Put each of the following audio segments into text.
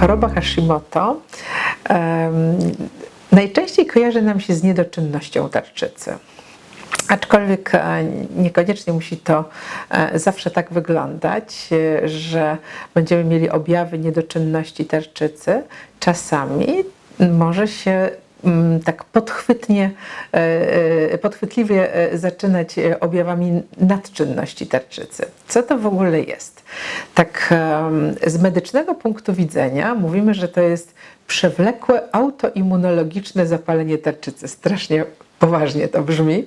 Choroba Hashimoto najczęściej kojarzy nam się z niedoczynnością tarczycy. Aczkolwiek e, niekoniecznie musi to e, zawsze tak wyglądać, e, że będziemy mieli objawy niedoczynności tarczycy. Czasami może się tak podchwytnie, e, e, podchwytliwie e, zaczynać objawami nadczynności tarczycy. Co to w ogóle jest? Tak z medycznego punktu widzenia mówimy, że to jest przewlekłe autoimmunologiczne zapalenie tarczycy. Strasznie poważnie to brzmi,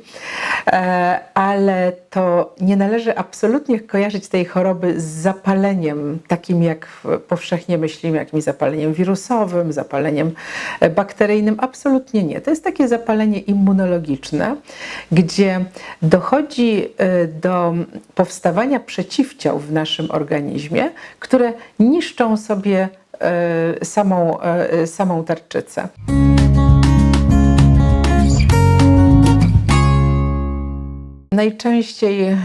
E, ale to nie należy absolutnie kojarzyć tej choroby z zapaleniem, takim jak powszechnie myślimy, jakimś zapaleniem wirusowym, zapaleniem bakteryjnym. Absolutnie nie. To jest takie zapalenie immunologiczne, gdzie dochodzi e, do powstawania przeciwciał w naszym organizmie, które niszczą sobie e, samą, samą tarczycę. Najczęściej e,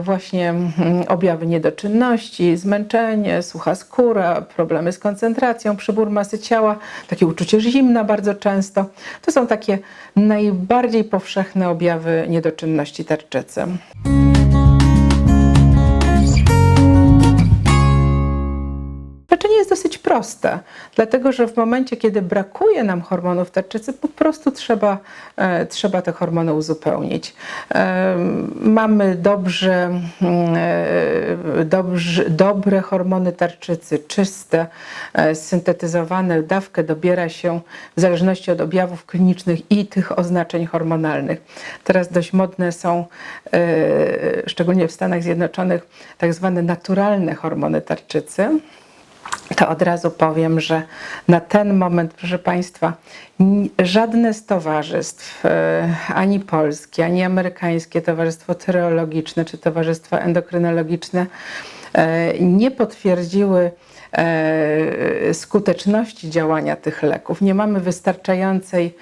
właśnie mm, objawy niedoczynności, zmęczenie, sucha skóra, problemy z koncentracją, przybór masy ciała, takie uczucie zimna bardzo często. To są takie najbardziej powszechne objawy niedoczynności tarczycy. Leczenie jest dosyć proste, dlatego że w momencie, kiedy brakuje nam hormonów tarczycy, po prostu trzeba, e, trzeba te hormony uzupełnić. E, mamy dobrze, mm, e, dobrze, dobre hormony tarczycy, czyste, syntetyzowane. Dawkę dobiera się w zależności od objawów klinicznych i tych oznaczeń hormonalnych. Teraz dość modne są, szczególnie w Stanach Zjednoczonych, tak zwane naturalne hormony tarczycy to od razu powiem, że na ten moment, proszę Państwa, żadne z towarzystw, e, ani polskie, ani amerykańskie Towarzystwo Tyreologiczne czy Towarzystwa Endokrynologiczne e, nie potwierdziły e, skuteczności działania tych leków. Nie mamy wystarczającej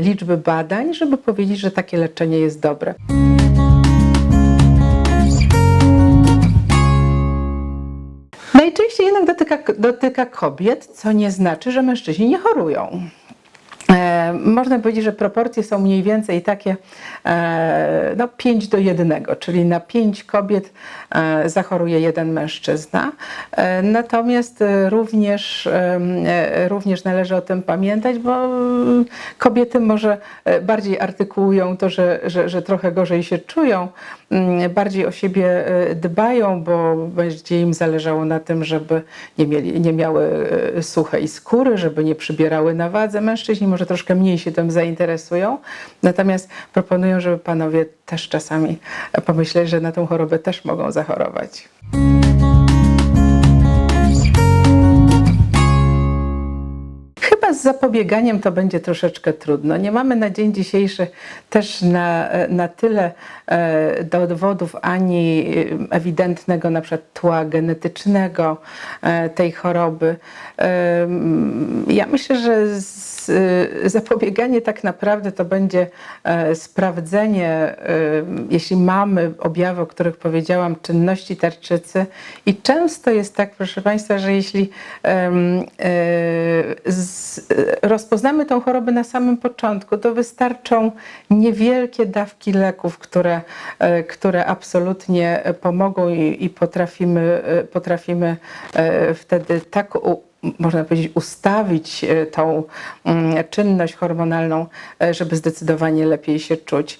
liczby badań, żeby powiedzieć, że takie leczenie jest dobre. Najczęściej jednak dotyka, dotyka kobiet, co nie znaczy, że mężczyźni nie chorują. E, można powiedzieć, że proporcje są mniej więcej takie e, no, 5 do 1, czyli na 5 kobiet e, zachoruje jeden mężczyzna. Natomiast również, również należy o tym pamiętać, bo kobiety może bardziej artykułują to, że, że, że trochę gorzej się czują, mm, bardziej o siebie dbają, bo będzie im zależało na tym, żeby nie, mieli, nie miały suchej skóry, żeby nie przybierały na wadze. Mężczyźni może troszkę mniej się tym zainteresują, natomiast proponują, żeby panowie też czasami pomyśleli, że na tą chorobę też mogą zachorować. Z zapobieganiem to będzie troszeczkę trudno. Nie mamy na dzień dzisiejszy też na, na tyle e, dowodów ani ewidentnego na przykład tła genetycznego e, tej choroby. E, Ja myślę, że z, zapobieganie tak naprawdę to będzie e, sprawdzenie, e, jeśli mamy objawy, o których powiedziałam, czynności tarczycy. I często jest tak, proszę Państwa, że jeśli e, e, rozpoznamy tą chorobę na samym początku, to wystarczą niewielkie dawki leków, które, które absolutnie pomogą i, i potrafimy, potrafimy wtedy tak można powiedzieć, ustawić e, tą mm, czynność hormonalną, e, żeby zdecydowanie lepiej się czuć.